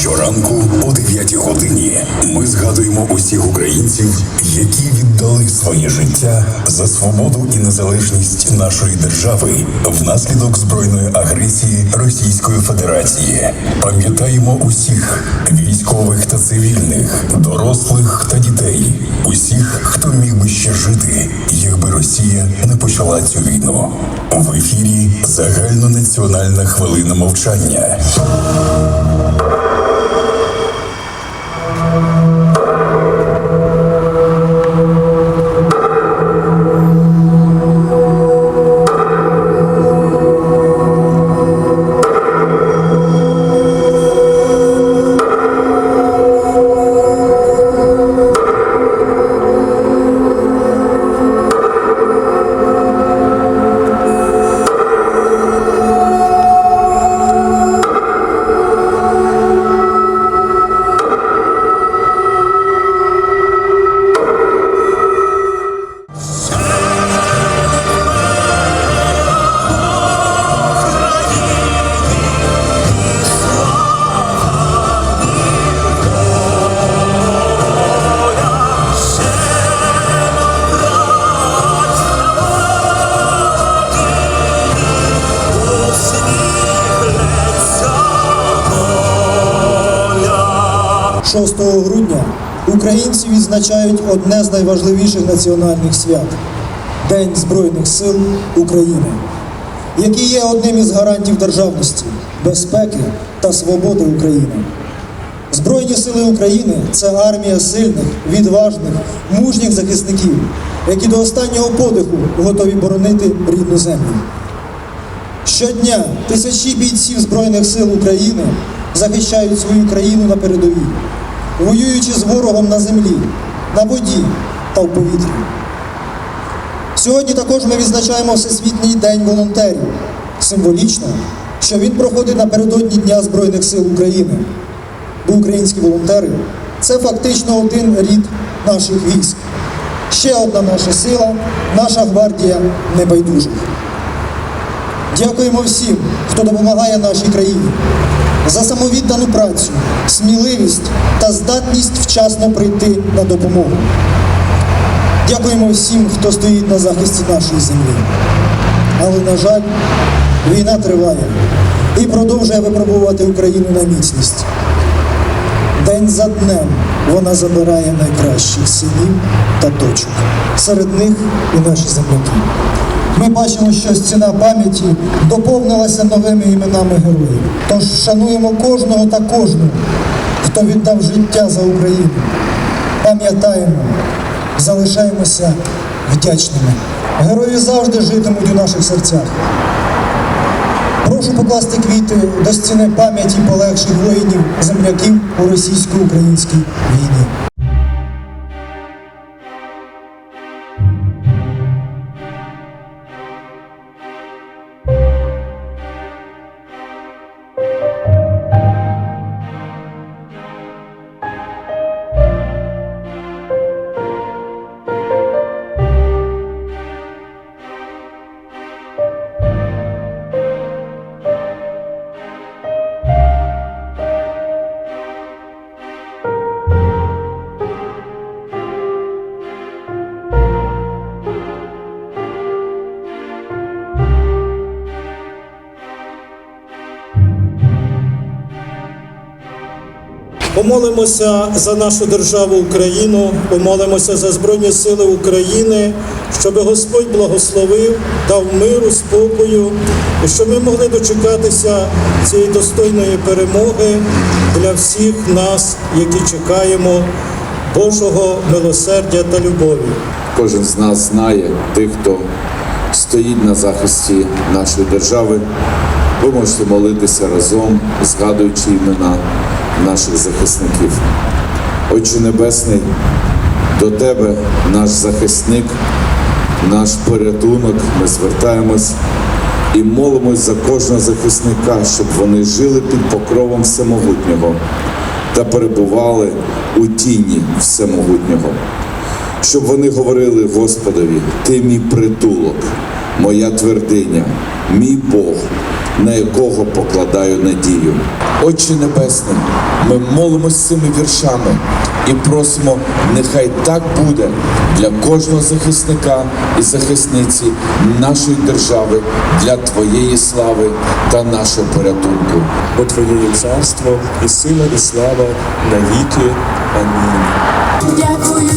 Щоранку о 9 годині ми згадуємо усіх українців, які віддали своє життя за свободу і незалежність нашої держави внаслідок збройної агресії Російської Федерації. Пам'ятаємо усіх військових та цивільних, дорослих та дітей, усіх, хто міг би ще жити, якби Росія не почала цю війну. В ефірі загальнонаціональна хвилина мовчання. – 6 грудня українці відзначають одне з найважливіших національних свят День Збройних сил України, який є одним із гарантів державності, безпеки та свободи України. Збройні сили України це армія сильних, відважних, мужніх захисників, які до останнього подиху готові боронити рідну землю. Щодня тисячі бійців Збройних сил України захищають свою країну на передовій, воюючи з ворогом на землі, на воді та в повітрі. Сьогодні також ми відзначаємо Всесвітній день волонтерів. Символічно, що він проходить напередодні Дня Збройних сил України. Бо українські волонтери це фактично один рід наших військ. Ще одна наша сила, наша гвардія небайдужих. Дякуємо всім, хто допомагає нашій країні за самовіддану працю, сміливість та здатність вчасно прийти на допомогу. Дякуємо всім, хто стоїть на захисті нашої землі. Але, на жаль, війна триває і продовжує випробувати Україну на міцність. День за днем вона забирає найкращих синів та дочок. Серед них і наші земляки. Ми бачимо, що стіна пам'яті доповнилася новими іменами героїв. Тож шануємо кожного та кожну, хто віддав життя за Україну. Пам'ятаємо, залишаємося вдячними. Герої завжди житимуть у наших серцях. Прошу покласти квіти до стіни пам'яті полегших воїнів, земляків у російсько-українській війні. Помолимося за нашу державу Україну, помолимося за Збройні Сили України, щоб Господь благословив, дав миру, спокою, і щоб ми могли дочекатися цієї достойної перемоги для всіх нас, які чекаємо Божого милосердя та любові. Кожен з нас знає тих, хто стоїть на захисті нашої держави. Ви можете молитися разом, згадуючи імена наших захисників. Отче Небесний, до Тебе, наш захисник, наш порятунок, ми звертаємось і молимось за кожного захисника, щоб вони жили під покровом всемогутнього та перебували у тіні всемогутнього щоб вони говорили Господові, ти мій притулок, моя твердиня, мій Бог, на якого покладаю надію. Отче Небесний, ми молимось цими віршами і просимо, нехай так буде для кожного захисника і захисниці нашої держави, для Твоєї слави та нашого порятунку. бо Твоє царство і сила, і слава навіки. Амінь. Дякую